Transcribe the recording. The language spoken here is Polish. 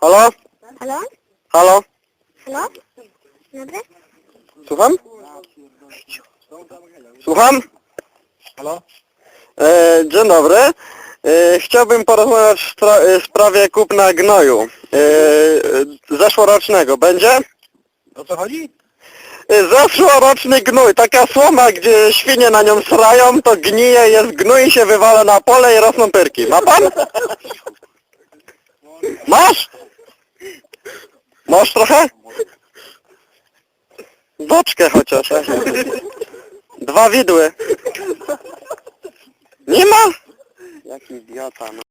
Halo? Halo? Halo? Halo? Dobry? Słucham? Słucham? Halo? E, dzień dobry. E, chciałbym porozmawiać w spra- e, sprawie kupna gnoju. E, e, zeszłorocznego. Będzie? O co chodzi? E, Zeszłoroczny gnój. Taka słoma, gdzie świnie na nią srają, to gnije, jest gnój i się wywala na pole i rosną pyrki. Ma pan? Masz? Masz trochę? Boczkę chociaż. Dwa widły. Nie ma? Jaki idiota, no.